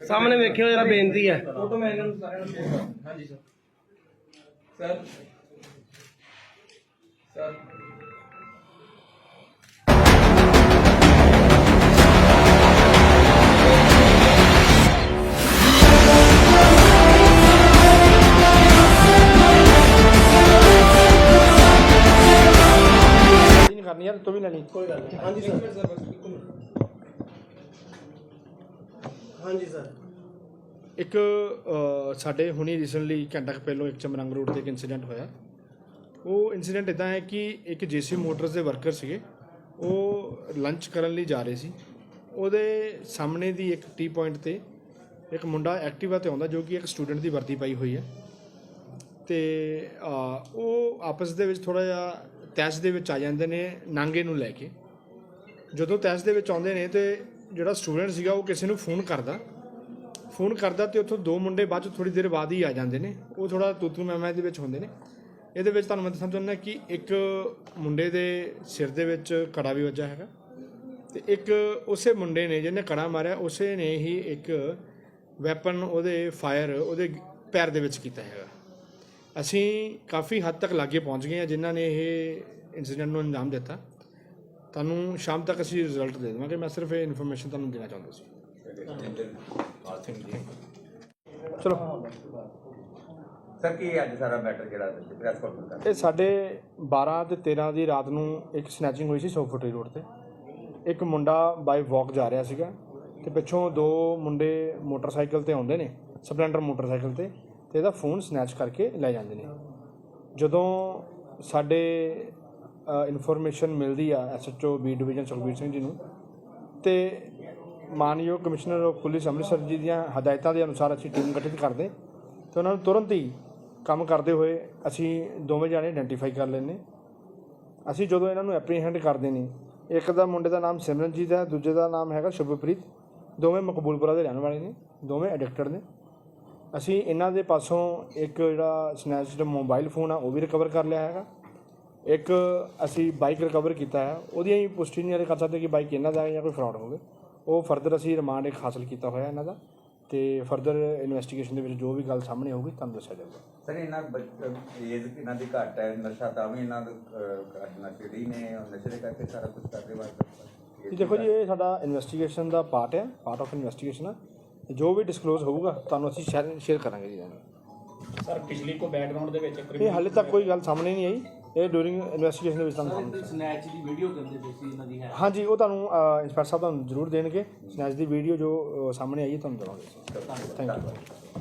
ਸਾਹਮਣੇ ਵੇਖਿਓ ਜਰਾ ਬੇਨਤੀ ਹੈ। ਫੋਟੋ ਮੈਂ ਇਹਨਾਂ ਨੂੰ ਸਾਰਿਆਂ ਨੂੰ ਸ਼ੇਅਰ ਹਾਂਜੀ ਸਰ ਸਰ ਸਰ ਨਹੀਂ ਤੂੰ ਵੀ ਲੈਣੀ ਕੋਈ ਗੱਲ ਨਹੀਂ। ਹਾਂਜੀ, ਸਰ। ਇੱਕ ਹਾਂਜੀ, ਸਰ। ਇੱਕ ਸਾਡੇ ਹੁਣੀ ਰੀਸੈਂਟਲੀ ਘੰਟਾ ਕੁ ਪਹਿਲਾਂ ਇੱਕ ਚਮਰੰਗ ਰੋਡ ਤੇ ਇੱਕ ਇਨਸੀਡੈਂਟ ਹੋਇਆ। ਉਹ ਇਨਸੀਡੈਂਟ ਇਦਾਂ ਹੈ ਕਿ ਇੱਕ ਜੇਸੀ ਮੋਟਰਸ ਦੇ ਵਰਕਰ ਸੀਗੇ। ਉਹ ਲੰਚ ਕਰਨ ਲਈ ਜਾ ਰਹੇ ਸੀ। ਉਹਦੇ ਸਾਹਮਣੇ ਦੀ ਇੱਕ ਟੀ ਪੁਆਇੰਟ ਤੇ ਇੱਕ ਮੁੰਡਾ ਐਕਟਿਵਾ ਤੇ ਆਉਂਦਾ, ਜੋ ਕਿ ਇੱਕ ਸਟੂਡੈਂਟ ਦੀ ਵਰਦੀ ਪਾਈ ਹੋਈ ਹੈ। ਤੇ ਉਹ ਆਪਸ ਦੇ ਵਿੱਚ ਥੋੜਾ ਜਿਹਾ ਤੈਸ਼ ਦੇ ਵਿੱਚ ਆ ਜਾਂਦੇ ਨੇ ਨਾਂਗੇ ਨੂੰ ਲੈ ਕੇ। ਜਦੋਂ ਤੈਸ਼ ਦੇ ਵਿੱਚ ਆਉਂਦੇ ਨੇ ਤੇ ਜਿਹੜਾ ਸਟੂਡੈਂਟ ਸੀਗਾ ਉਹ ਕਿਸੇ ਨੂੰ ਫੋਨ ਕਰਦਾ। ਫੋਨ ਕਰਦਾ ਤੇ ਉੱਥੋਂ ਦੋ ਮੁੰਡੇ ਬਾਅਦ ਚ ਥੋੜੀ ਦੇਰ ਬਾਅਦ ਹੀ ਆ ਜਾਂਦੇ ਨੇ। ਉਹ ਥੋੜਾ ਤੂਤੂ ਮੈਮਾ ਦੇ ਵਿੱਚ ਹੁੰਦੇ ਨੇ। ਇਹਦੇ ਵਿੱਚ ਤੁਹਾਨੂੰ ਮੈਂ ਦੱਸਣਾ ਚਾਹੁੰਦਾ ਕਿ ਇੱਕ ਮੁੰਡੇ ਦੇ ਸਿਰ ਦੇ ਵਿੱਚ ਕੜਾ ਵੀ ਵੱਜਾ ਹੈਗਾ ਤੇ ਇੱਕ ਉਸੇ ਮੁੰਡੇ ਨੇ ਜਿਹਨੇ ਕੜਾ ਮਾਰਿਆ, ਉਸੇ ਨੇ ਹੀ ਇੱਕ ਵੈਪਨ ਉਹਦੇ ਫਾਇਰ ਉਹਦੇ ਪੈਰ ਦੇ ਵਿੱਚ ਕੀਤਾ ਹੈਗਾ। ਅਸੀਂ ਕਾਫੀ ਹੱਦ ਤੱਕ ਲਾਗੇ ਪਹੁੰਚ ਗਏ ਹਾਂ ਜਿਨ੍ਹਾਂ ਨੇ ਇਹ ਇਨਸੀਡੈਂਟ ਨੂੰ ਅੰਜਾਮ ਦਿੱਤਾ। ਤੁਹਾਨੂੰ ਸ਼ਾਮ ਤੱਕ ਅਸੀਂ ਰਿਜ਼ਲਟ ਦੇ ਦੇਵਾਂਗੇ। ਮੈਂ ਸਿਰਫ ਇਹ ਇਨਫੋਰਮੇਸ਼ਨ ਤੁਹਾਨੂੰ ਦੇਣਾ ਚਾਹੁੰਦਾ ਸੀ। ਚਲੋ। ਸਰ ਕੀ ਅੱਜ ਸਾਰਾ ਮੈਟਰ ਜਿਹੜਾ ਪ੍ਰੈਸ ਕਾਨਫਰੰਸ ਕਰ ਇਹ ਸਾਡੇ 12 ਤੇ 13 ਦੀ ਰਾਤ ਨੂੰ ਇੱਕ ਸਨੈਚਿੰਗ ਹੋਈ ਸੀ ਸੋਫਟਰੀ ਰੋਡ ਤੇ। ਇੱਕ ਮੁੰਡਾ ਬਾਈ ਵਾਕ ਜਾ ਰਿਹਾ ਸੀਗਾ ਤੇ ਪਿੱਛੋਂ ਦੋ ਮੁੰਡੇ ਮੋਟਰਸਾਈਕਲ ਤੇ ਆਉਂਦੇ ਨੇ ਸਪਲੈਂਡਰ ਮੋਟਰਸਾਈਕਲ ਤੇ। ਤੇ ਇਹਦਾ ਫੋਨ ਸਨੈਚ ਕਰਕੇ ਲੈ ਜਾਂਦੇ ਨੇ। ਜਦੋਂ ਸਾਡੇ ਇਨਫੋਰਮੇਸ਼ਨ ਮਿਲਦੀ ਆ SHO B division Sukhbir Singh ji ਨੂੰ, ਤੇ ਮਾਨਯੋਗ ਕਮਿਸ਼ਨਰ ਆਫ ਪੁਲਿਸ ਅੰਮ੍ਰਿਤਸਰ ਜੀ ਦੀਆਂ ਹਦਾਇਤਾਂ ਦੇ ਅਨੁਸਾਰ ਅਸੀਂ ਟੀਮ ਗਠਿਤ ਕਰਦੇ, ਤੇ ਉਹਨਾਂ ਨੂੰ ਤੁਰੰਤ ਹੀ ਕੰਮ ਕਰਦੇ ਹੋਏ ਅਸੀਂ ਦੋਵੇਂ ਜਾਣੇ ਆਇਡੈਂਟੀਫਾਈ ਕਰ ਲੈਂਦੇ। ਅਸੀਂ ਜਦੋਂ ਇਹਨਾਂ ਨੂੰ ਐਪਰੀਹੈਂਡ ਕਰਦੇ ਨੇ, ਇੱਕ ਦਾ ਮੁੰਡੇ ਦਾ ਨਾਮ ਸਿਮਰਨਜੀਤ ਹੈ, ਦੂਜੇ ਦਾ ਨਾਮ ਹੈਗਾ ਸ਼ੁਭਪ੍ਰੀਤ, ਦੋਵੇਂ ਮਕਬੂਲਪੁਰਾ ਦੇ ਰਹਿਣ ਵਾਲੇ ਨੇ, ਦੋਵੇਂ ਐਡਿਕਟਡ ਨੇ। ਅਸੀਂ ਇਹਨਾਂ ਦੇ ਪਾਸੋਂ ਇੱਕ ਜਿਹੜਾ ਸਨੈਚਡ ਮੋਬਾਈਲ ਫੋਨ ਆ ਉਹ ਵੀ ਰਿਕਵਰ ਕਰ ਲਿਆ ਹੈਗਾ। ਇੱਕ ਅਸੀਂ ਬਾਈਕ ਰਿਕਵਰ ਕੀਤਾ ਹੈ। ਉਹਦੀਆਂ ਹੀ ਪੁਸ਼ਟੀ ਨਹੀਂ ਕਰ ਸਕਦੇ ਕਿ ਬਾਈਕ ਇਹਨਾਂ ਦਾ ਹੈ ਜਾਂ ਕੋਈ ਫਰਾਡ ਹੋਵੇ। ਉਹ ਫਰਦਰ ਅਸੀਂ ਰਿਮਾਂਡ ਇੱਕ ਹਾਸਲ ਕੀਤਾ ਹੋਇਆ ਇਹਨਾਂ ਦਾ ਤੇ ਫਰਦਰ ਇਨਵੈਸਟੀਗੇਸ਼ਨ ਦੇ ਵਿੱਚ ਜੋ ਵੀ ਗੱਲ ਸਾਹਮਣੇ ਆਊਗੀ ਤੁਹਾਨੂੰ ਦੱਸਿਆ ਜਾਊਗਾ। ਸਰ ਇਹਨਾਂ ਏਜ ਇਹਨਾਂ ਦੀ ਘੱਟ ਹੈ ਨਸ਼ਾ ਤਾਂ ਵੀ ਇਹਨਾਂ ਦਾ ਨਸ਼ੇੜੀ ਨੇ। ਨਸ਼ੇ ਦੇ ਕਰਕੇ ਸਾਰਾ ਕੁਝ ਕਰ ਰਹੇ ਵਾਰ ਦੇਖੋ ਜੀ ਇਹ ਸਾਡਾ ਇਨਵੈਸਟੀਗੇਸ਼ਨ ਦਾ ਪਾਰਟ ਹੈ ਪਾਰਟ ਆਫ ਇਨਵੈਸਟੀਗੇਸ਼ਨ ਹੈ ਜੋ ਵੀ ਡਿਸਕਲੋਜ਼ ਹੋਊਗਾ ਤੁਹਾਨੂੰ ਅਸੀਂ ਸ਼ੇਅਰ ਕਰਾਂਗੇ ਜੀ। ਸਰ ਪਿਛਲੀ ਕੋ ਬੈਕਗ੍ਰਾਉਂਡ ਦੇ ਵਿੱਚ ਇਹ ਹਾਲੇ ਤੱਕ ਕੋਈ ਗੱਲ ਸਾਹਮਣੇ ਨਹੀਂ ਆਈ। ਇਹ ਡੂਰਿੰਗ ਇਨਵੈਸਟੀਗੇਸ਼ਨ ਦੇ ਵਿੱਚ ਤੁਹਾਨੂੰ ਸਾਹਮਣੇ ਸਨੈਚ ਦੀ ਵੀਡੀਓ ਕਰਦੇ ਪਏ ਸੀ ਇਹਨਾਂ ਦੀ ਹੈ। ਹਾਂਜੀ ਉਹ ਤੁਹਾਨੂੰ ਇੰਸਪੈਕਟਰ ਸਾਹਿਬ ਤੁਹਾਨੂੰ ਜ਼ਰੂਰ ਦੇਣਗੇ। ਸਨੈਚ ਦੀ ਵੀਡੀਓ ਜੋ ਸਾਹਮਣੇ ਆਈ ਹੈ ਤੁਹਾਨੂੰ ਦਵਾਂਗੇ। Thank you